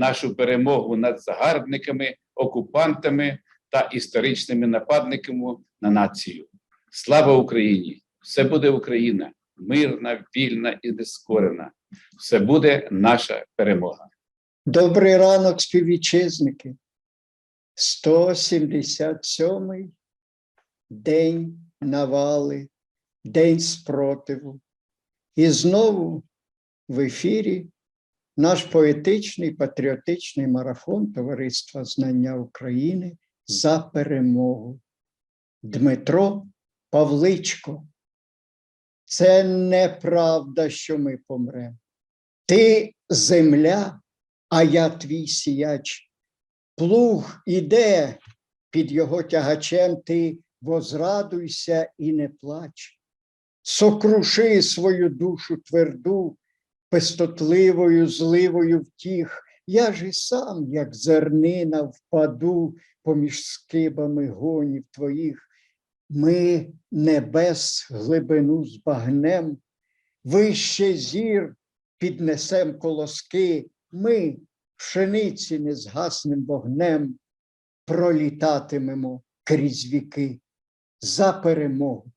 нашу перемогу над загарбниками, окупантами та історичними нападниками на націю. Слава Україні! Все буде Україна, мирна, вільна і нескорена. Все буде наша перемога. Добрий ранок, співвітчизники. 177-й день навали, день спротиву. І знову в ефірі наш поетичний патріотичний марафон Товариства Знання України за перемогу. Дмитро Павличко. Це неправда, що ми помремо. Ти земля, а я твій сіяч. Плуг іде під його тягачем, ти возрадуйся і не плач. Сокруши свою душу тверду, пестотливою зливою втіх. Я ж і сам, як зернина, впаду поміж скибами гонів твоїх. Ми небес глибину збагнем, вище зір піднесем колоски, ми пшениці незгасним вогнем пролітатимемо крізь віки за перемогу.